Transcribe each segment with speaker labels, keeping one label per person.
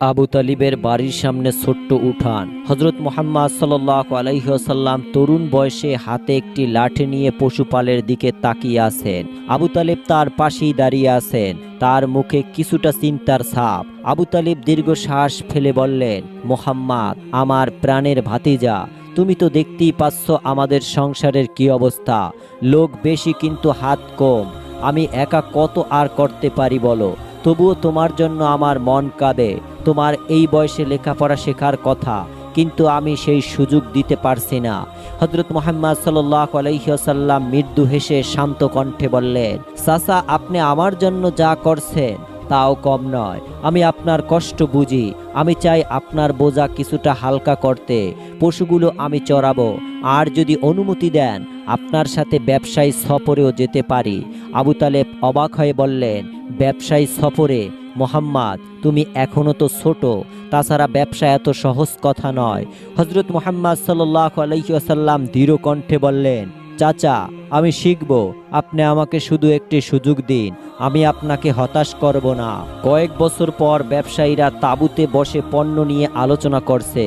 Speaker 1: আবু তালিবের বাড়ির সামনে ছোট্ট উঠান। হজরত মোহাম্মদ সাল্লাহ আলাইসাল্লাম তরুণ বয়সে হাতে একটি লাঠি নিয়ে পশুপালের দিকে তাকিয়ে আছেন। আবু তালিব তার পাশেই দাঁড়িয়ে আছেন। তার মুখে কিছুটা চিন্তার ছাপ। আবু তালিব দীর্ঘশ্বাস ফেলে বললেন, মোহাম্মদ, আমার প্রাণের ভাতিজা, তুমি তো দেখতেই পাচ্ছ আমাদের সংসারের কি অবস্থা। লোক বেশি কিন্তু হাত কম। আমি একা কত আর করতে পারি বলো? তবুও তোমার জন্য আমার মন কাঁদে। তোমার এই বয়সে লেখাপড়া শেখার কথা, কিন্তু আমি সেই সুযোগ দিতে পারছি না। হজরত মোহাম্মদ সাল্লাহ আলহিহাসাল্লাম মৃদু হেসে শান্ত কণ্ঠে বললেন সাসা আপনি আমার জন্য যা করছেন তাও কম নয়। আমি আপনার কষ্ট বুঝি। আমি চাই আপনার বোঝা কিছুটা হালকা করতে। পশুগুলো আমি চড়াবো। আর যদি অনুমতি দেন, আপনার সাথে ব্যবসায়ী সফরেও যেতে পারি। আবু তালেব অবাক হয়ে বললেন, ব্যবসায়ী সফরে? মোহাম্মদ, তুমি এখনও তো ছোট। তাছাড়া ব্যবসা এত সহজ কথা নয়। হজরত মোহাম্মদ সাল্লাহ আলহিউসাল্লাম দৃঢ় কণ্ঠে বললেন চাচা, আমি শিখব, আপনি আমাকে শুধু একটি সুযোগ দিন, আমি আপনাকে হতাশ করব না। কয়েক বছর পর ব্যবসায়ীরা তাঁবুতে বসে পণ্য নিয়ে আলোচনা করছে।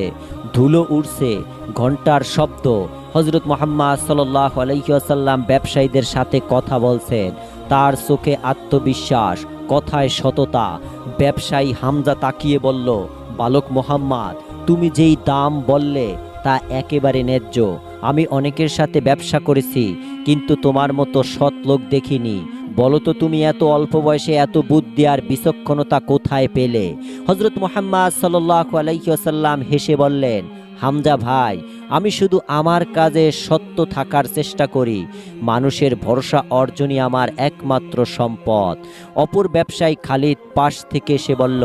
Speaker 1: ধুলো উড়ছে ঘণ্টার শব্দ। হজরত মোহাম্মদ সাল্লাহ আলহিউসাল্লাম ব্যবসায়ীদের সাথে কথা বলছেন। তার চোখে আত্মবিশ্বাস, কথায় সততা। ব্যবসায়ী হামজা তাকিয়ে বলল, বালক মোহাম্মদ, তুমি যেই দাম বললে তা একেবারে ন্যায্য। আমি অনেকের সাথে ব্যবসা করেছি, কিন্তু তোমার মতো সৎ লোক দেখিনি। বলো তো তুমি এত অল্প বয়সে এত বুদ্ধি আর বিচক্ষণতা কোথায় পেলে? হজরত মোহাম্মদ সাল্লাহ আলাইসাল্লাম হেসে বললেন, হামজা ভাই, আমি শুধু আমার কাজে সত্য থাকার চেষ্টা করি। মানুষের ভরসা অর্জনই আমার একমাত্র সম্পদ। অপর ব্যবসায়ী খালিদ পাশ থেকে এসে বলল,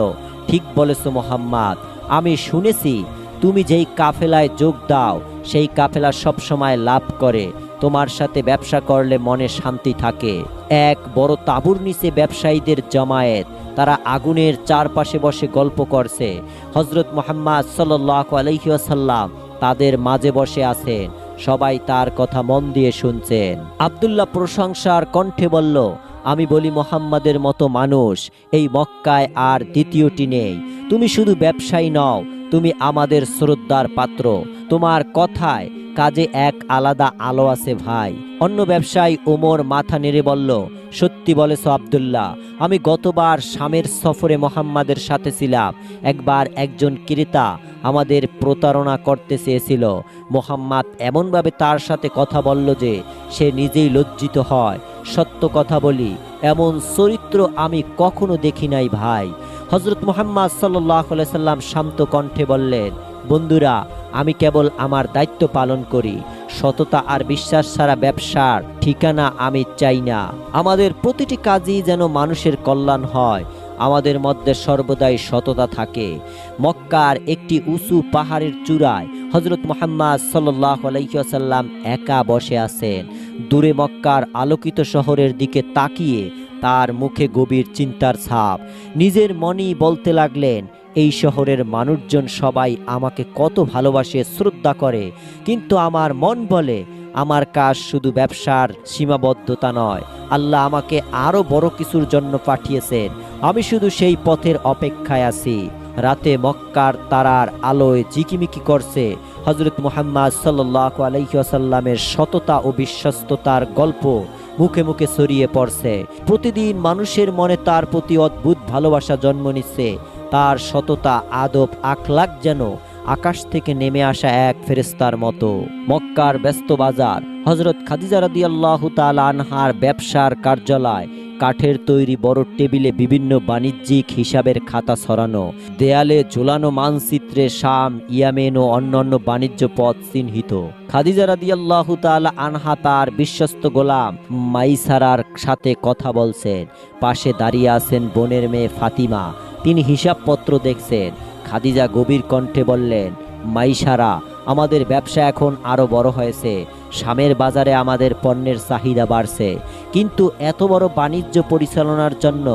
Speaker 1: ঠিক বলেছ মোহাম্মদ, আমি শুনেছি, তুমি যেই কাফেলায় যোগ দাও সেই কাফেলা সবসময় লাভ করে। তোমার সাথে ব্যবসা করলে মনে শান্তি থাকে। এক বড় তাঁবুর নিচে ব্যবসায়ীদের জমায়েত, তারা আগুনের চারপাশে বসে গল্প করছে। হজরত মোহাম্মদ সাল্লাহ আলহিহাসাল্লাম তাদের মাঝে বসে আছেন। সবাই তার কথা মন দিয়ে শুনছেন। আবদুল্লাহ প্রশংসার কণ্ঠে বলল, আমি বলি, মোহাম্মদের মতো মানুষ, এই মক্কায় আর দ্বিতীয়টি নেই। তুমি শুধু ব্যবসায়ী নও তুমি আমাদের শ্রদ্ধার পাত্র। তোমার কথায় কাজে এক আলাদা আলো আছে ভাই। অন্য ব্যবসায়ী ওমর মাথা নেড়ে বলল, সত্যি বলেছ আবদুল্লাহ, আমি গতবার স্বামের সফরে মোহাম্মদের সাথে ছিলাম। একবার একজন ক্রেতা আমাদের প্রতারণা করতে চেয়েছিল। মোহাম্মদ এমনভাবে তার সাথে কথা বলল যে সে নিজেই লজ্জিত হয়। সত্য কথা বলি, এমন চরিত্র আমি কখনো দেখি নাই ভাই। হজরত মোহাম্মদ সাল্লাহ সাল্লাম শান্ত কণ্ঠে বললেন, বন্ধুরা, আমি কেবল আমার দায়িত্ব পালন করি। সততা আর বিশ্বাস ছাড়া ব্যবসার ঠিকানা আমি চাই না। আমাদের প্রতিটি কাজই যেন মানুষের কল্যাণ হয়। আমাদের মধ্যে সর্বদাই সততা থাকে। মক্কার একটি উঁচু পাহাড়ের চূড়ায় হজরত মোহাম্মদ সাল্লাহ আলাইসাল্লাম একা বসে আছেন। দূরে মক্কার আলোকিত শহরের দিকে তাকিয়ে তার মুখে গভীর চিন্তার ছাপ। নিজের মনই বলতে লাগলেন, এই শহরের মানুষজন সবাই আমাকে কত ভালোবাসে, শ্রদ্ধা করে। কিন্তু আমার মন বলে, আমার কাজ শুধু ব্যবসার সীমাবদ্ধতা নয়। আল্লাহ আমাকে আরও বড় কিছুর জন্য পাঠিয়েছেন। আমি শুধু সেই পথের অপেক্ষায় আছি। রাতে মক্কার তারার আলোয় জিকিমিকি করছে। হজরত মোহাম্মদ সাল্লাহ আলহিহাসাল্লামের সততা ও বিশ্বস্ততার গল্প মুখে মুখে ছড়িয়ে পড়ছে। প্রতিদিন মানুষের মনে তার প্রতি অদ্ভুত ভালোবাসা জন্ম নিচ্ছে। তার সততা, আদব আখলাক যেন আকাশ থেকে নেমে আসা এক ফেরেস্তার মতো। মক্কার ব্যস্ত বাজার হজরত খাদিজা রাদি আল্লাহ আনহার ব্যবসার কার্যালয় কাঠের তৈরি বড় টেবিলে বিভিন্ন বাণিজ্যিক হিসাবের খাতা ছড়ানো। দেয়ালে ঝোলানো মানচিত্রে শাম, ইয়ামেন ও অন্যান্য বাণিজ্য পথ চিহ্নিত। খাদিজা রাদিয়াল্লাহু তাআলা আনহা তার বিশ্বস্ত গোলাম মাইসারার সাথে কথা বলছেন। পাশে দাঁড়িয়ে আছেন বোনের মেয়ে ফাতিমা। তিনি হিসাবপত্র দেখছেন। খাদিজা গভীর কণ্ঠে বললেন, মাইসারা, আমাদের ব্যবসা এখন আরও বড় হয়েছে। শামের বাজারে আমাদের পণ্যের চাহিদা বাড়ছে। কিন্তু এত বড় বাণিজ্য পরিচালনার জন্য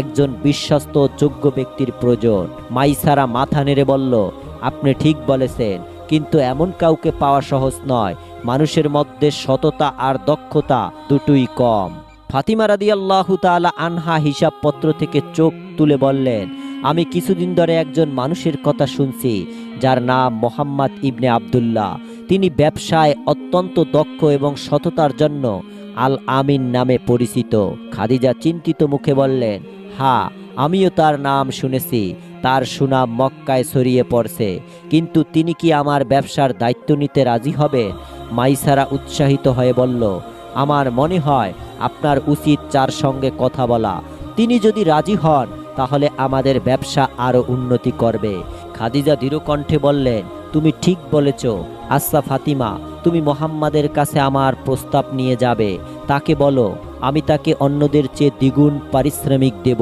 Speaker 1: একজন বিশ্বস্ত যোগ্য ব্যক্তির প্রয়োজন। মাইসারা মাথা নেড়ে বলল, আপনি ঠিক বলেছেন, কিন্তু এমন কাউকে পাওয়া সহজ নয়। মানুষের মধ্যে সততা আর দক্ষতা দুটোই কম। ফাতিমা রাদি আল্লাহ তালা আনহা হিসাবপত্র থেকে চোখ তুলে বললেন, আমি কিছুদিন ধরে একজন মানুষের কথা শুনছি, যার নাম মোহাম্মদ ইবনে আবদুল্লাহ। তিনি ব্যবসায় অত্যন্ত দক্ষ এবং সততার জন্য আল আমিন নামে পরিচিত। খাদিজা চিন্তিত মুখে বললেন, হা, আমিও তার নাম শুনেছি। তার সুনাম মক্কায় ছড়িয়ে পড়ছে। কিন্তু তিনি কি আমার ব্যবসার দায়িত্ব নিতে রাজি হবে? মাইসারা উৎসাহিত হয়ে বলল, আমার মনে হয় আপনার উচিত চার সঙ্গে কথা বলা। তিনি যদি রাজি হন, তাহলে আমাদের ব্যবসা আরও উন্নতি করবে। খাদিজা দৃঢ়কণ্ঠে বললেন, তুমি ঠিক বলেছ। আচ্ছা ফাতিমা তুমি মোহাম্মদের কাছে আমার প্রস্তাব নিয়ে যাবে। তাকে বলো, আমি তাকে অন্যদের চেয়ে দ্বিগুণ পারিশ্রমিক দেব।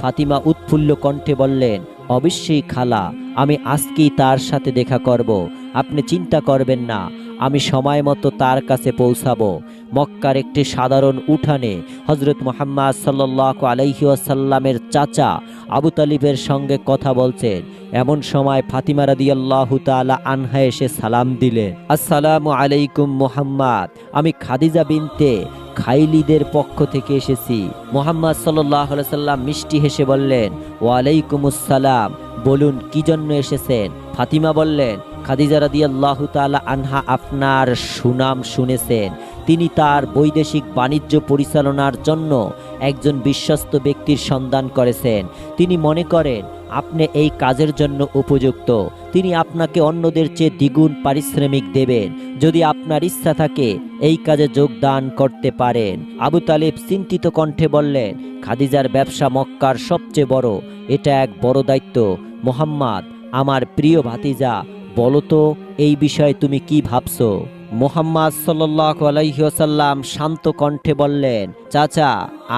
Speaker 1: ফাতিমা উৎফুল্ল কণ্ঠে বললেন, অবশ্যই খালা, আমি আজকেই তার সাথে দেখা করব। আপনি চিন্তা করবেন না, আমি সময় মতো তার কাছে পৌঁছাবো। মক্কার একটি সাধারণ উঠানে হজরত মোহাম্মদ সাল্লাহ আলাইসাল্লামের চাচা আবু তালিবের সঙ্গে কথা বলছেন। এমন সময় ফাতিমা রাদিয়াল্লাহু তাআলা আনহা এসে সালাম দিলেন। আসসালামু আলাইকুম মোহাম্মদ, আমি খাদিজা বিনতে খাইলিদের পক্ষ থেকে এসেছি। মোহাম্মদ সাল্লাম মিষ্টি হেসে বললেন, ওয়ালাইকুম আসসালাম, বলুন কি জন্য এসেছেন? ফাতিমা বললেন, খাদিজা রাদিয়াল্লাহু তাআলা আনহা আপনার সুনাম শুনেছেন। তিনি তার বৈদেশিক বাণিজ্য পরিচালনার জন্য একজন বিশ্বস্ত ব্যক্তির সন্ধান করেছেন। তিনি মনে করেন, আপনি এই কাজের জন্য উপযুক্ত। তিনি আপনাকে অন্যদের চেয়ে দ্বিগুণ পারিশ্রমিক দেবেন। যদি আপনার ইচ্ছা থাকে, এই কাজে যোগদান করতে পারেন। আবু তালিব চিন্তিত কণ্ঠে বললেন, খাদিজার ব্যবসা মক্কার সবচেয়ে বড়। এটা এক বড় দায়িত্ব। মোহাম্মদ, আমার প্রিয় ভাতিজা, বলো তো, এই বিষয়ে তুমি কি ভাবছ? মোহাম্মদ সাল্লাহ আলাইসাল্লাম শান্ত কণ্ঠে বললেন, চাচা,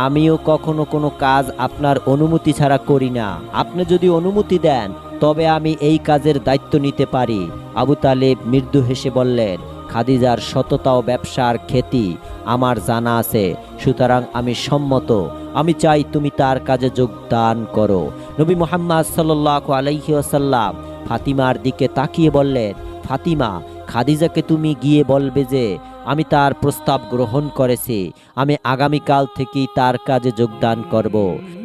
Speaker 1: আমিও কখনো কোনো কাজ আপনার অনুমতি ছাড়া করি না। আপনি যদি অনুমতি দেন, তবে আমি এই কাজের দায়িত্ব নিতে পারি। আবু তালেব মৃদু হেসে বললেন, খাদিজার সততা ও ব্যবসার খ্যাতি আমার জানা আছে, সুতরাং আমি সম্মত। আমি চাই তুমি তার কাজে যোগদান করো। নবী মোহাম্মদ সাল্লাহ আলাইসাল্লাম ফাতিমার দিকে তাকিয়ে বললেন, ফাতিমা খাদিজাকে তুমি গিয়ে বলবে যে, আমি তার প্রস্তাব গ্রহণ করেছি, আমি আগামীকাল থেকেই তার কাজে যোগদান করব।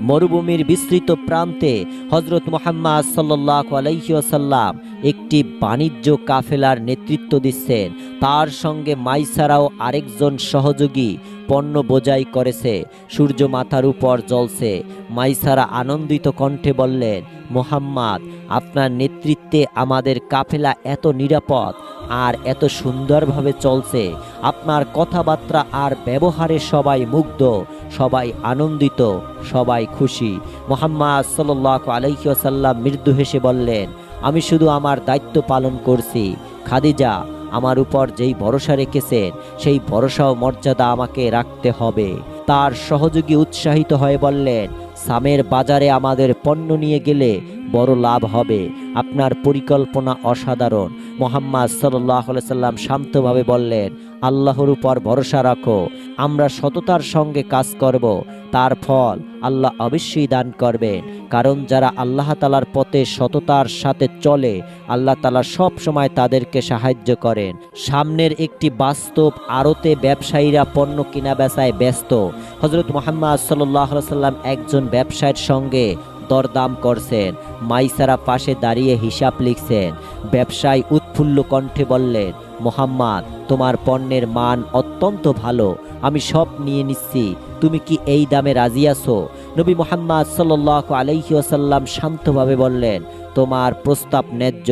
Speaker 1: মরুভূমির বিস্তৃত প্রান্তে হজরত মোহাম্মদ সাল্লাহ আলাইসাল্লাম একটি বাণিজ্য কাফেলার নেতৃত্ব দিচ্ছেন। তার সঙ্গে মাইসারাও আরেকজন সহযোগী পণ্য বোঝাই করেছে। সূর্য মাথার উপর জ্বলছে। মাইসারা আনন্দিত কণ্ঠে বললেন, মোহাম্মদ, আপনার নেতৃত্বে আমাদের কাফেলা এত নিরাপদ আর এত সুন্দরভাবে চলছে। আপনার কথাবার্তা আর ব্যবহারে সবাই মুগ্ধ, সবাই আনন্দিত, সবাই খুশি। মোহাম্মদ সাল্লাহ আলাইসাল্লাম মৃদু হেসে বললেন আমি শুধু আমার দায়িত্ব পালন করছি। খাদিজা, আমার উপর যেই ভরসা রেখেছেন, সেই ভরসা ও মর্যাদা আমাকে রাখতে হবে। তার সহযোগী উৎসাহিত হয়ে বললেন, সামের বাজারে আমাদের পণ্য নিয়ে গেলে বড় লাভ হবে। আপনার পরিকল্পনা অসাধারণ। মোহাম্মদ সাল্লাহ সাল্লাম শান্তভাবে বললেন আল্লাহর উপর ভরসা রাখো। আমরা সততার সঙ্গে কাজ করব। তার ফল আল্লাহ অবশ্যই দান করবেন। কারণ যারা আল্লাহ তালার পথে সততার সাথে চলে, আল্লাহ তালা সব সময় তাদেরকে সাহায্য করেন। সামনের একটি বাস্তব আড়তে ব্যবসায়ীরা পণ্য কিনা বেচায় ব্যস্ত। হজরত মোহাম্মদ সাল্লাম একজন ব্যবসায়ীর সঙ্গে দরদাম করছেন। মাইসারা পাশে দাঁড়িয়ে হিসাব লিখছেন। ব্যবসায় উৎফুল্ল কণ্ঠে বললেন, মোহাম্মদ, তোমার পণ্যের মান অত্যন্ত ভালো। আমি সব নিয়ে নিচ্ছি। তুমি কি এই দামে রাজি আছো? নবী মোহাম্মদ সাল্লাহ আলাইসাল্লাম শান্তভাবে বললেন, তোমার প্রস্তাব ন্যায্য,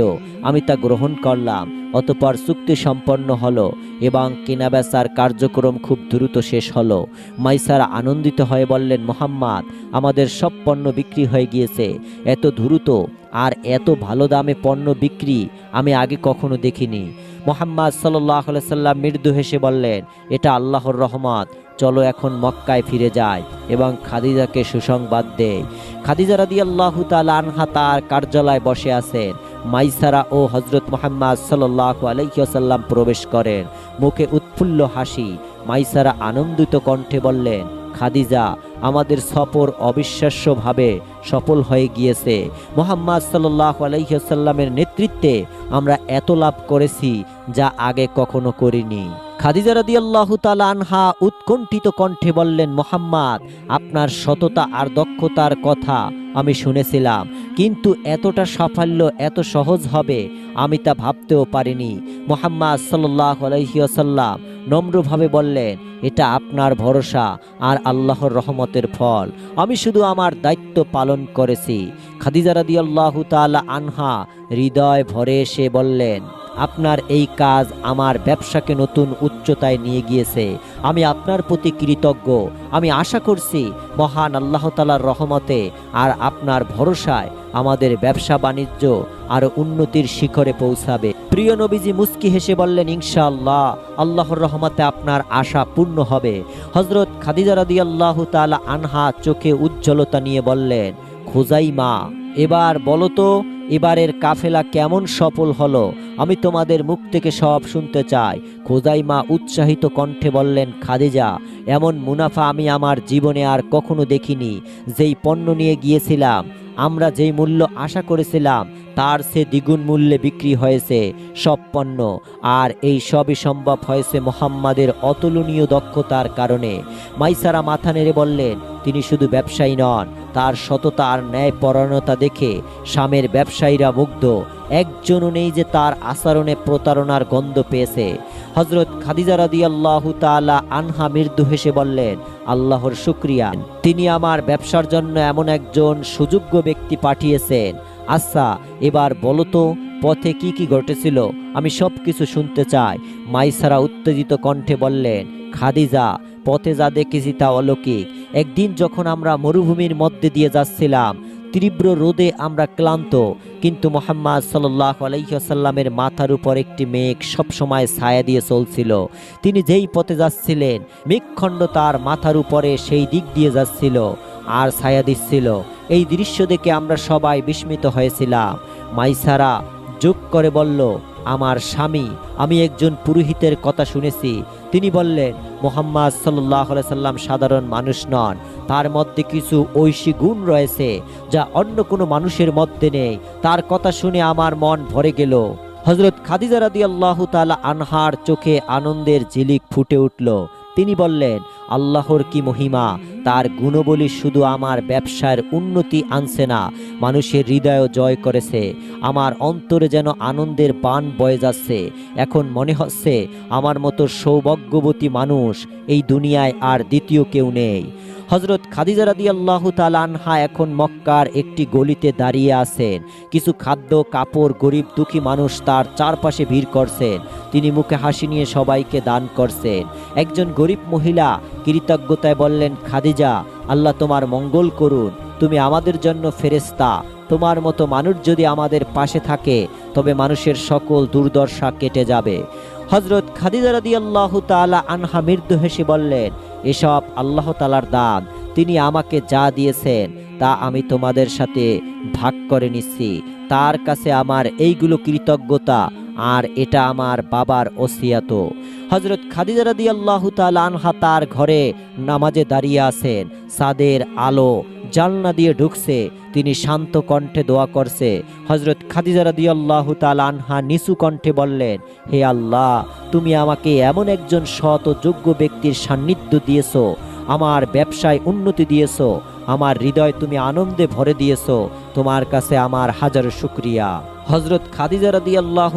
Speaker 1: আমি তা গ্রহণ করলাম। অতপর চুক্তি সম্পন্ন হলো এবং কেনাবেচার কার্যক্রম খুব দ্রুত শেষ হলো। মাইসারা আনন্দিত হয়ে বললেন, মোহাম্মদ, আমাদের সব পণ্য বিক্রি হয়ে গিয়েছে। এত দ্রুত আর এত ভালো দামে পণ্য বিক্রি আমি আগে কখনো দেখিনি। মোহাম্মদ সাল্লাহ সাল্লাম মৃদু হেসে বললেন, এটা আল্লাহর রহমত। চলো এখন মক্কায় ফিরে যায় এবং খাদিজাকে সুসংবাদ দেয় খাদিজা রাদি আল্লাহ আনহা তার কার্যালয় বসে আছেন। মাইসারা ও হজরত মোহাম্মদ সাল্লাহ আলহিহাসাল্লাম প্রবেশ করেন। মুখে উৎফুল্ল হাসি। মাইসারা আনন্দিত কণ্ঠে বললেন, খাদিজা, আমাদের সফর অবিশ্বাস্যভাবে সফল হয়ে গিয়েছে। মোহাম্মদ সাল্লাহ আলহিহাসাল্লামের নেতৃত্বে আমরা এত লাভ করেছি যা আগে কখনো করিনি। খাদিজা তাআলা আনহা উৎকণ্ঠিত কণ্ঠে বললেন মোহাম্মদ আপনার সততা আর দক্ষতার কথা আমি শুনেছিলাম, কিন্তু এতটা সাফল্য এত সহজ হবে আমি তা ভাবতেও পারিনি। মোহাম্মদ সাল্লাহ আলহিউসাল্লাম নম্রভাবে বললেন, এটা আপনার ভরসা আর আল্লাহর রহমতের ফল। আমি শুধু আমার দায়িত্ব পালন করেছি। খাদিজা রাদি আল্লাহ তালা আনহা হৃদয় ভরে এসে বললেন, আপনার এই কাজ আমার ব্যবসাকে নতুন উচ্চতায় নিয়ে গিয়েছে। আমি আপনার প্রতি কৃতজ্ঞ। আমি আশা করছি মহান আল্লাহ তালার রহমতে আর আপনার ভরসায় আমাদের ব্যবসা বাণিজ্য আরও উন্নতির শিখরে পৌঁছাবে। প্রিয় নবীজি মুস্কি হেসে বললেন, ইনশাআল্লাহ, আল্লাহর রহমতে আপনার আশা পূর্ণ হবে। হজরত খাদিজা রাদি আল্লাহ তালা আনহা চোখে উজ্জ্বলতা নিয়ে বললেন খোজাই মা এবার বলো তো, এবারের কাফেলা কেমন সফল হলো? আমি তোমাদের মুখ থেকে সব শুনতে চাই। খোজাইমা উৎসাহিত কণ্ঠে বললেন, খাদিজা, এমন মুনাফা আমি আমার জীবনে আর কখনো দেখিনি। যেই পণ্য নিয়ে গিয়েছিলাম, আমরা যেই মূল্য আশা করেছিলাম, তার সে দ্বিগুণ মূল্যে বিক্রি হয়েছে। সব পণ্য, আর এই সবই সম্ভব হয়েছে মোহাম্মদের অতুলনীয় দক্ষতার কারণে। মাইসারা মাথা নেড়ে বললেন, তিনি শুধু ব্যবসায়ী নন তার সততা আর ন্যায় পরায়ণতা দেখে স্বামের ব্যবসায়ীরা মুগ্ধ। একজনও নেই যে তার আচরণে প্রতারণার গন্ধ পেয়েছে। হজরত খাদিজা রাদি আল্লাহ তালা আনহা মৃদু হেসে বললেন, আল্লাহর শুক্রিয়া। তিনি আমার ব্যবসার জন্য এমন একজন সুযোগ্য ব্যক্তি পাঠিয়েছেন। আচ্ছা এবার বলো তো, পথে কি কি ঘটেছিল? আমি সব কিছু শুনতে চাই। মাইসারা উত্তেজিত কণ্ঠে বললেন, খাদিজা, পথে যা দেখেছি তা অলৌকিক। একদিন যখন আমরা মরুভূমির মধ্যে দিয়ে যাচ্ছিলাম, তীব্র রোদে আমরা ক্লান্ত, কিন্তু মোহাম্মদ সাল্লাহ আলাইসাল্লামের মাথার উপর একটি মেঘ সবসময় ছায়া দিয়ে চলছিল। তিনি যেই পথে যাচ্ছিলেন, মেঘখণ্ড তার মাথার উপরে সেই দিক দিয়ে যাচ্ছিল আর ছায়া দিচ্ছিল। এই দৃশ্য দেখে আমরা সবাই বিস্মিত হয়েছিলাম। মাইসারা যোগ করে বলল, আমার স্বামী, আমি একজন পুরোহিতের কথা শুনেছি। তিনি বললেন, মোহাম্মদ সাল্লাহ সাল্লাম সাধারণ মানুষ নন। তার মধ্যে কিছু ঐশী গুণ রয়েছে, যা অন্য কোনো মানুষের মধ্যে নেই। তার কথা শুনে আমার মন ভরে গেল। হজরত খাদিজা রাদি আল্লাহ তালা আনহার চোখে আনন্দের ঝিলিক ফুটে উঠল। তিনি বললেন, আল্লাহর কি মহিমা? তার গুণবলী শুধু আমার ব্যবসার উন্নতি আনছে না, মানুষের হৃদয়ও জয় করেছে। আমার অন্তরে যেন আনন্দের বান বয়ে যাচ্ছে। এখন মনে হচ্ছে, আমার মতো সৌভাগ্যবতী মানুষ এই দুনিয়ায় আর দ্বিতীয় কেউ নেই। হজরত খাদিজা রাদি আল্লাহ আনহা এখন মক্কার একটি গলিতে দাঁড়িয়ে আছেন। কিছু খাদ্য, কাপড়, গরিব, দুঃখী মানুষ তার চারপাশে ভিড় করছেন। তিনি মুখে হাসি নিয়ে সবাইকে দান করছেন। একজন গরিব মহিলা কৃতজ্ঞতায় বললেন, খাদিজা, আল্লাহ তোমার মঙ্গল করুন। তুমি আমাদের জন্য ফেরেস্তা তোমার মতো মানুষ যদি আমাদের পাশে থাকে, তবে মানুষের সকল দুর্দশা কেটে যাবে। হজরত খাদিজা রাদি আল্লাহ তালা আনহা মৃদু হেসে বললেন, এসব আল্লাহ তালার দান, তিনি আমাকে যা দিয়েছেন, তা আমি তোমাদের সাথে ভাগ করে নিচ্ছি। তার কাছে আমার এইগুলো কৃতজ্ঞতা, আর এটা আমার বাবার ওসিয়াত। হজরত খাদিজা রাদি আল্লাহ আনহা তার ঘরে নামাজে দাঁড়িয়ে আছেন। সাদের আলো জালনা দিয়ে ঢুকছে, তিনি শান্ত কণ্ঠে দোয়া করছে। হজরত খাদিজা রাদি আল্লাহ আনহা নিচু কণ্ঠে বললেন, হে আল্লাহ, তুমি আমাকে এমন একজন সৎ ও যোগ্য ব্যক্তির সান্নিধ্য দিয়েছ, আমার ব্যবসায় উন্নতি দিয়েছ, আমার হৃদয় তুমি আনন্দে ভরে দিয়েছ, তোমার কাছে আমার হাজার শুক্রিয়া। হজরত খাদিজা রাদি আল্লাহ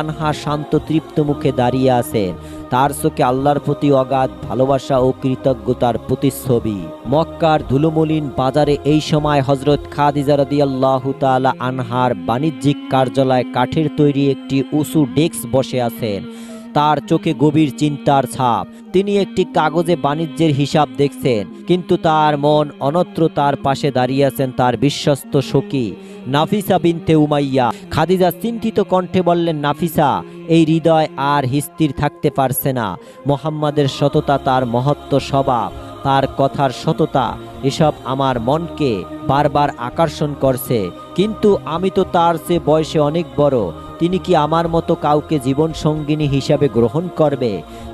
Speaker 1: আনহা শান্ত, তৃপ্ত মুখে দাঁড়িয়ে আছেন। তার চোখে আল্লাহর প্রতি অগাধ ভালোবাসা ও কৃতজ্ঞতার প্রতিচ্ছবি। মক্কার ধুলোমলিন বাজারে এই সময় হজরত খাদিজা রাদি আল্লাহ আনহার বাণিজ্যিক কার্যালয় কাঠের তৈরি একটি উঁচু ডেস্ক বসে আছেন। তার চোখে গভীর চিন্তার ছাপ। তিনি একটি কাগজে বাণিজ্যের হিসাব দেখছেন, কিন্তু তার মন অনত্র তার পাশে দাঁড়িয়ে আছেন তার বিশ্বস্ত সখী, নাফিসা বিনতে উমাইয়া। খাদিজা চিন্তিত কণ্ঠে বললেন, নাফিসা, এই হৃদয় আর স্থির থাকতে পারছে না। মোহাম্মদের সততা তার মহত্ব স্বভাব, তার কথার সততা, এসব আমার মনকে বারবার আকর্ষণ করছে। কিন্তু আমি তো তার চেয়ে বয়সে অনেক বড়, তিনি কি আমার মতো কাউকে জীবন সঙ্গিনী হিসাবে গ্রহণ করবে?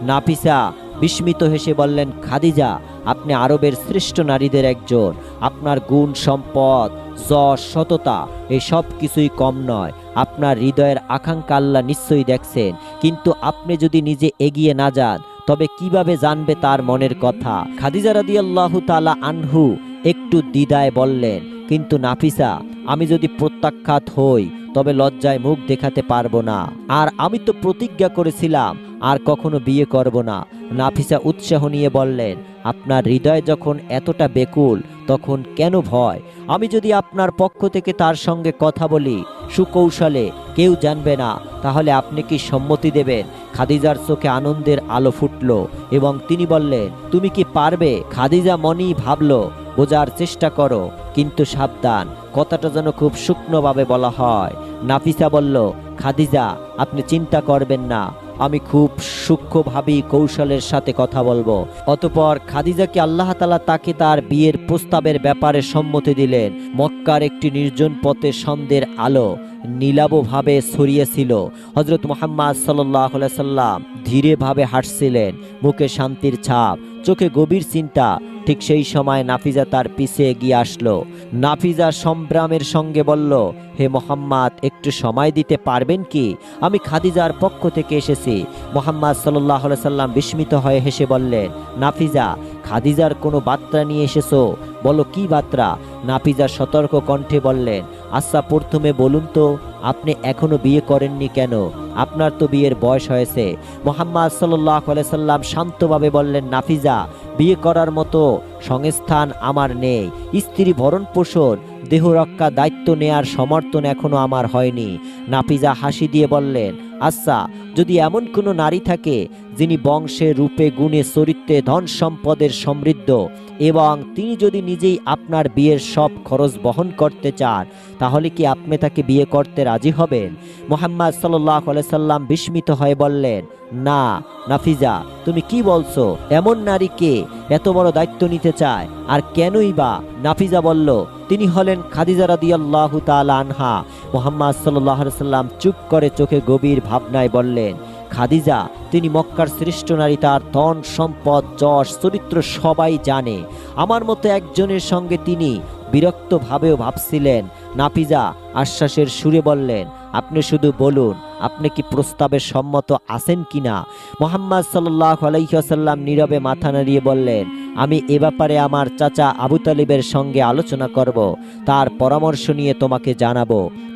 Speaker 1: নাফিসা বিস্মিত হেসে বললেন, খাদিজা, আপনি আরবের শ্রেষ্ঠ নারীদের একজন। আপনার গুণ, সম্পদ, যশ, সততা, এই সব কিছুই কম নয়। আপনার হৃদয়ের আকাঙ্ক্ষা আল্লাহ নিশ্চয়ই দেখছেন। কিন্তু আপনি যদি নিজে এগিয়ে না যান, তবে কীভাবে জানবে তার মনের কথা? খাদিজা রাদি আল্লাহ তালা আনহু একটু দ্বিধায় বললেন, কিন্তু নাফিসা, আমি যদি প্রত্যাখ্যাত হই, তবে লজ্জায় মুখ দেখাতে পারব না। আর আমি তো প্রতিজ্ঞা করেছিলাম আর কখনো বিয়ে করব না। নাফিসা উৎসাহ নিয়ে বললেন, আপনার হৃদয় যখন এতটা বেকুল, তখন কেন ভয়? আমি যদি আপনার পক্ষ থেকে তার সঙ্গে কথা বলি, সুকৌশলে কেউ জানবে না। তাহলে আপনি কি সম্মতি দেবেন? খাদিজার চোখে আনন্দের আলো ফুটল এবং তিনি বললেন, তুমি কি পারবে? খাদিজা মনেই ভাবলো, বোঝার চেষ্টা করো, কিন্তু সাবধান, কথাটা যেন খুব শুকনোভাবে বলা হয়। নাফিসা বলল, খাদিজা, আপনি চিন্তা করবেন না। আমি খুব সূক্ষ্মভাবেই কৌশলের সাথে কথা বলব। অতপর খাদিজাকে আল্লাহ তালা তাকে তার বিয়ের প্রস্তাবের ব্যাপারে সম্মতি দিলেন। মক্কার একটি নির্জন পথে সন্ধ্যের আলো। নীলাবভাবে ছড়িয়েছিল। হজরত মোহাম্মদ সাল্লাহ সাল্লাম ধীরেভাবে হাঁটছিলেন মুখে শান্তির ছাপ, চোখে গভীর চিন্তা, ঠিক সেই সময় নাফিজা তার পিছে এগিয়ে আসলো। নাফিজা সম্ভ্রামের সঙ্গে বলল, হে মোহাম্মদ, একটু সময় দিতে পারবেন কি? আমি খাদিজার পক্ষ থেকে এসেছি। মোহাম্মদ সাল্লাহ সাল্লাম বিস্মিত হয়ে হেসে বললেন, নাফিজা খাদিজার কোনো বার্তা নিয়ে এসেছ? বলো, কি বার্তা? নাফিজা সতর্ক কণ্ঠে বললেন আচ্ছা প্রথমে বলুন তো, আপনি এখনও বিয়ে করেননি কেন? আপনার তো বিয়ের বয়স হয়েছে। মোহাম্মদ সাল্লাহ সাল্লাম শান্তভাবে বললেন, নাফিজা, বিয়ে করার মতো সংস্থান আমার নেই। স্ত্রী ভরণ পোষণ দেহ রক্ষা দায়িত্ব নেয়ার সমর্থন এখনও আমার হয়নি। নাফিজা হাসি দিয়ে বললেন আচ্ছা যদি এমন কোনো নারী থাকে, যিনি বংশে, রূপে, গুণে, চরিত্রে, ধন সম্পদের সমৃদ্ধ, এবং তিনি যদি নিজেই আপনার বিয়ের সব খরচ বহন করতে চান, তাহলে কি আপনি তাকে বিয়ে করতে রাজি হবেন? মোহাম্মদ সাল্লাহ সাল্লাম বিস্মিত হয়ে বললেন, না, নাফিজা, তুমি কি বলছো? এমন নারীকে এত বড় দায়িত্ব নিতে চায়? আর কেনই বা? নাফিজা বলল, তিনি হলেন খাদিজা রাদিয়াল্লাহু তাআলা আনহা। মোহাম্মদ সাল্লাহ সাল্লাম চুপ করে চোখে গভীর ভাবনায় বললেন, খাদিজা, তিনি মক্কার শ্রেষ্ঠ নারী, তার ধন, সম্পদ, যশ, চরিত্র সবাই জানে। আমার মতো একজনের সঙ্গে তিনি বিরক্তভাবেও ভাবছিলেন। নাপিজা আশ্বাসের সুরে বললেন আপনি শুধু বলুন, আপনি কি প্রস্তাবে সম্মত আছেন কিনা? মোহাম্মদ সাল্লাহ আলাইসাল্লাম নীরবে মাথা নাড়িয়ে বললেন, আমি এ ব্যাপারে আমার চাচা আবু তালিবের সঙ্গে আলোচনা করব। তার পরামর্শ নিয়ে তোমাকে জানাব।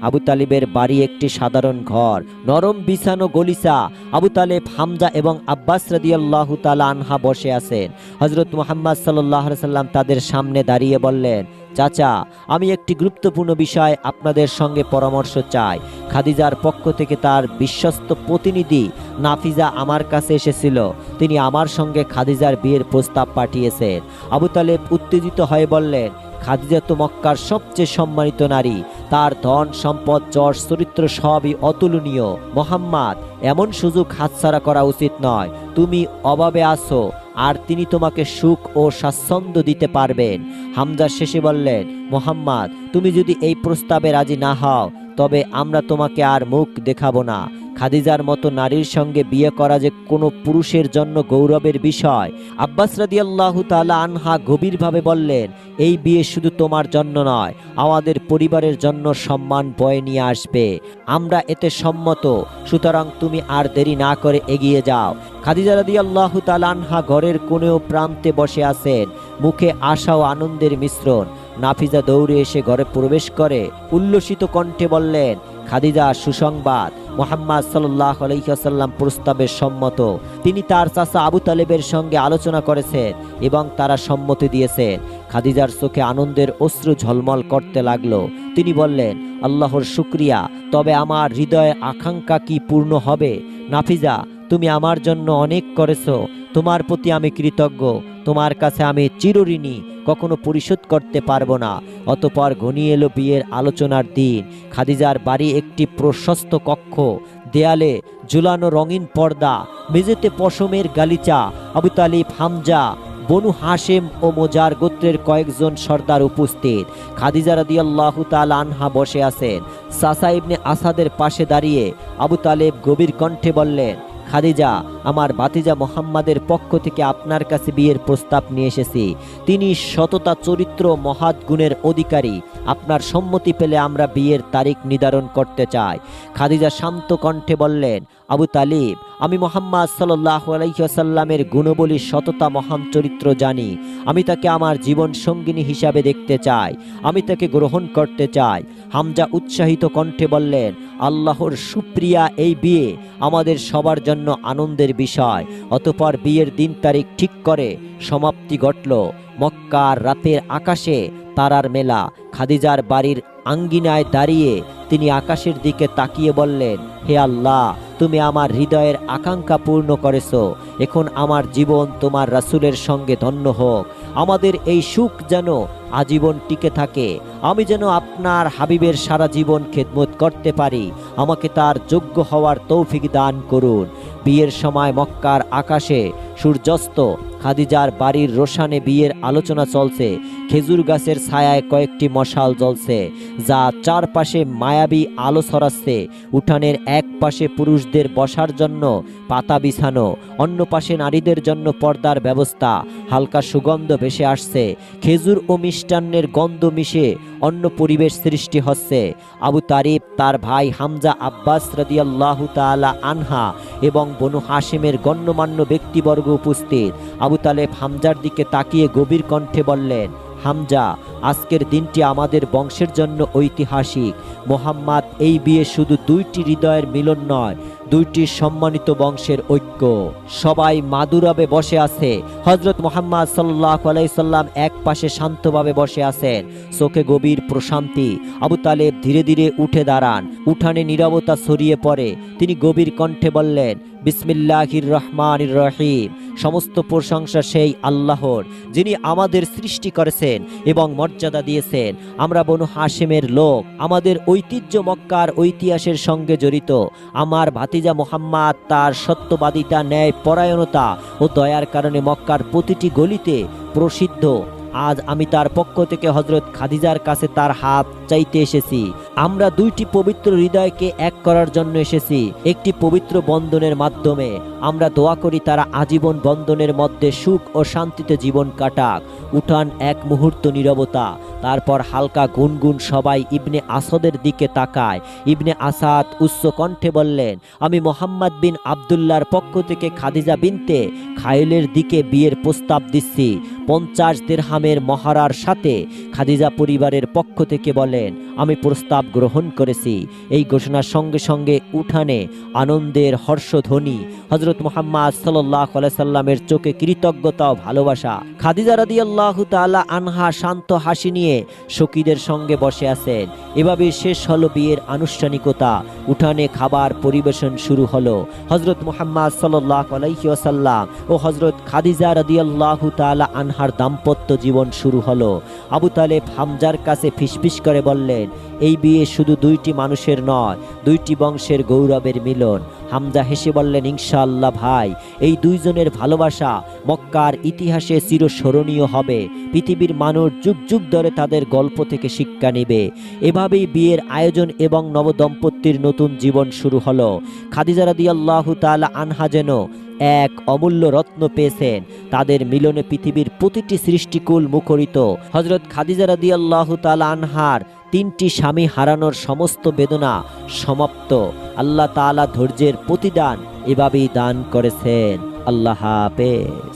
Speaker 1: আবু তালিবের বাড়ি একটি সাধারণ ঘর। নরম বিছানো গলিসা আবু তালেব, হামজা এবং আব্বাস রাদিয়াল্লাহ তালা আনহা বসে আছেন। হজরত মোহাম্মদ সাল্লাহ সাল্লাম তাদের সামনে দাঁড়িয়ে বললেন চাচা, আমি একটি গুরুত্বপূর্ণ বিষয় আপনাদের সঙ্গে পরামর্শ চাই। খাদিজার পক্ষ থেকে তার বিশ্বস্ত প্রতিনিধি নাফিজা আমার কাছে এসেছিল। তিনি আমার সঙ্গে খাদিজার বিয়ের প্রস্তাব পাঠিয়েছেন। আবু তালেব উত্তেজিত হয়ে বললেন খাদিজা তো মক্কার সবচেয়ে সম্মানিত নারী। তার ধন, সম্পদ যশ চরিত্র সবই অতুলনীয়। মোহাম্মদ, এমন সুযোগ হাতছাড়া করা উচিত নয়। তুমি অভাবে আসো আর তিনি তোমাকে সুখ ও স্বাচ্ছন্দ্য দিতে পারবেন। হামজা শেষে বললেন, মোহাম্মদ, তুমি যদি এই প্রস্তাবে রাজি না হও, তবে আমরা তোমাকে আর মুখ দেখাবো না। খাদিজার মতো নারীর সঙ্গে বিয়ে করা যে কোনো পুরুষের জন্য গৌরবের বিষয়। আব্বাস রাদি আল্লাহ তালা আনহা গভীরভাবে বললেন, এই বিয়ে শুধু তোমার জন্য নয়, আমাদের পরিবারের জন্য সম্মান বয়ে নিয়ে আসবে। আমরা এতে সম্মত, সুতরাং তুমি আর দেরি না করে এগিয়ে যাও। খাদিজা রাদি আল্লাহ তালানহা ঘরের কোণেও প্রান্তে বসে আছেন। মুখে আশা ও আনন্দের মিশ্রণ। নাফিজা দৌড়ে এসে ঘরে প্রবেশ করে উল্লসিত কণ্ঠে বললেন, খাদিজা, সুসংবাদ। মোহাম্মদ সাল্লাহ আলহিহাসাল্লাম প্রস্তাবের সম্মত। তিনি তার চাচা আবু তালেবের সঙ্গে আলোচনা করেছেন এবং তারা সম্মতি দিয়েছেন খাদিজার চোখে আনন্দের অশ্রু ঝলমল করতে লাগল। তিনি বললেন, আল্লাহর শুক্রিয়া, তবে আমার হৃদয়ে আকাঙ্ক্ষা কি পূর্ণ হবে? নাফিজা তুমি আমার জন্য অনেক করেছ। তোমার প্রতি আমি কৃতজ্ঞ। তোমার কাছে আমি চিরঋণী। কখনো পরিশোধ করতে পারব না। অতপর ঘনিয়ে এলো বিয়ের আলোচনার দিন। খাদিজার বাড়ি একটি প্রশস্ত কক্ষ। দেয়ালে ঝুলানো রঙিন পর্দা। মেঝেতে পশমের গালিচা। আবু তালিব হামজা, বনু হাশেম ও মোজার গোত্রের কয়েকজন সর্দার উপস্থিত। খাদিজা রাদিয়াল্লাহু তাআলা আনহা বসে আছেন। সাসা ইবনে আসাদের পাশে দাঁড়িয়ে আবু তালেব গভীর কণ্ঠে বললেন খাদিজা, আমার বাতিজা মোহাম্মাদের পক্ষ থেকে আপনার কাছে বিয়ের প্রস্তাব নিয়ে এসেছি। তিনি সততা, চরিত্র মহাৎ গুণের অধিকারী। আপনার সম্মতি পেলে আমরা বিয়ের তারিখ নির্ধারণ করতে চাই। খাদিজা শান্ত কণ্ঠে বললেন আবু তালিব, আমি মোহাম্মদ সাল্লাহ আলাইসাল্লামের গুণবলী সততা মহান চরিত্র জানি। আমি তাকে আমার জীবন সঙ্গিনী হিসাবে দেখতে চাই। আমি তাকে গ্রহণ করতে চাই। হামজা উৎসাহিত কণ্ঠে বললেন, আল্লাহর সুপ্রিয়া এই বিয়ে আমাদের সবার জন্য আনন্দের বিষয়। অতপর বিয়ের দিন তারিখ ঠিক করে সমাপ্তি ঘটল। মক্কার রাতের আকাশে তারার মেলা। খাদিজার বাড়ির আঙ্গিনায় দাঁড়িয়ে তিনি আকাশের দিকে তাকিয়ে বললেন, হে আল্লাহ, তুমি আমার হৃদয়ের আকাঙ্ক্ষা পূর্ণ করেছ। এখন আমার জীবন তোমার রাসুলের সঙ্গে ধন্য হোক। আমাদের এই সুখ যেন আজীবন টিকে থাকে। আমি যেন আপনার হাবিবের সারা জীবন খেদমত করতে পারি। আমাকে তার যোগ্য হওয়ার তৌফিক দান করুন। বিয়ের সময় মক্কার আকাশে সূর্যাস্ত, খাদিজার বাড়ির রোশানে বিয়ের আলোচনা চলছে। খেজুর গাছের ছায়ায় কয়েকটি মশাল জ্বলছে, যা চারপাশে মায়াবী আলো ছড়াচ্ছে। উঠানের এক পাশে পুরুষদের বসার জন্য পাতা বিছানো, অন্য পাশে নারীদের জন্য পর্দার ব্যবস্থা। হালকা সুগন্ধ ভেসে আসছে। খেজুর ও মিষ্টান্নের গন্ধ মিশে অন্য পরিবেশ সৃষ্টি হচ্ছে। আবু তারিফ তার ভাই হামজা আব্বাস রাদিয়াল্লাহু তালা আনহা এবং বনু হাসিমের গণ্যমান্য ব্যক্তিবর্গ উপস্থিত। আবু তালেব হামজার দিকে তাকিয়ে গভীর কণ্ঠে বললেন হামজা, আজকের দিনটি আমাদের বংশের জন্য ঐতিহাসিক। মোহাম্মদ এই বিয়ে শুধু দুইটি হৃদয়ের মিলন নয়, দুইটি সম্মানিত বংশের ঐক্য। সবাই মাদুরাবে বসে আছে। হজরত মোহাম্মদ সাল্লাহ আলাইসাল্লাম এক পাশে শান্তভাবে বসে আছেন। চোখে গভীর প্রশান্তি। আবু তালেব ধীরে ধীরে উঠে দাঁড়ান। উঠানে নীরবতা ছড়িয়ে পড়ে। তিনি গভীর কণ্ঠে বললেন, বিসমিল্লাহির রহমানির রহিম। সমস্ত প্রশংসা সেই আল্লাহর, যিনি আমাদের সৃষ্টি করেছেন এবং মর্যাদা দিয়েছেন। আমরা বনু হাসেমের লোক, আমাদের ঐতিহ্য মক্কার ঐতিহাসের সঙ্গে জড়িত। আমার ভাতিজা মোহাম্মদ তার সত্যবাদিতা ন্যায় পরায়ণতা ও দয়ার কারণে মক্কার প্রতিটি গলিতে প্রসিদ্ধ। আজ আমি তার পক্ষ থেকে হজরত খাদিজার কাছে তার হাত চাইতে এসেছি। আমরা দুইটি পবিত্র হৃদয়কে এক করার জন্য এসেছি। একটি পবিত্র বন্ধনের মাধ্যমে আমরা দোয়া করি তারা আজীবন বন্ধনের মধ্যে সুখ ও শান্তিতে জীবন কাটাক। উঠান এক মুহূর্ত নীরবতা, তারপর হালকা গুনগুন সবাই ইবনে আসাদের দিকে তাকায়। ইবনে আসাদ উচ্চ কণ্ঠে বললেন, আমি মোহাম্মদ বিন আবদুল্লার পক্ষ থেকে খাদিজা বিনতে খায়েলের দিকে বিয়ের প্রস্তাব দিচ্ছি। পঞ্চাশ দেড়হামের মহারার সাথে খাদিজা পরিবারের পক্ষ থেকে বলেন, আমি প্রস্তাব গ্রহণ করেছি। এই ঘোষণার সঙ্গে সঙ্গে উঠানে আনন্দের হর্ষধ্বনি হজরত মোহাম্মদ সাল্লাহ সাল্লামের চোখে কৃতজ্ঞতা ও ভালোবাসা। খাদিজা রাদি আল্লাহ তালা আনহা শান্ত হাসি নিয়ে সখীদের সঙ্গে বসে আছেন। এভাবে শেষ হলো বিয়ের আনুষ্ঠানিকতা। উঠানে খাবার পরিবেশন শুরু হলো। হজরত মোহাম্মদ সাল্লাহ আলাইসাল্লাম ও হজরত খাদিজা রাদি আল্লাহ তালা আনহার দাম্পত্য জীবন শুরু হলো। আবু তালেব হামজার কাছে ফিসফিস করে বললেন, এই বিয়ে শুধু দুইটি মানুষের নয়, দুইটি বংশের গৌরবের মিলন। হামজা হেসে বললেন, ইনশাআল্লাহ ভাই, এই দুইজনের ভালোবাসা মক্কার ইতিহাসে চিরস্মরণীয় হবে। পৃথিবীর মানুষ যুগ যুগ ধরে তাদের গল্প থেকে শিক্ষা নেবে। এভাবেই বিয়ের আয়োজন এবং নবদম্পতির নতুন জীবন শুরু হলো। খাদিজা রাদিয়াল্লাহু তাআলা আনহা যেন এক অমূল্য রত্ন পেয়েছেন। তাদের মিলনে পৃথিবীর প্রতিটি সৃষ্টিকুল মুখরিত। হজরত খাদিজা রাদি আল্লাহ আনহার তিনটি স্বামী হারানোর সমস্ত বেদনা সমাপ্ত। আল্লাহ তালা ধৈর্যের প্রতিদান এভাবেই দান করেছেন। আল্লাহ হাফেজ।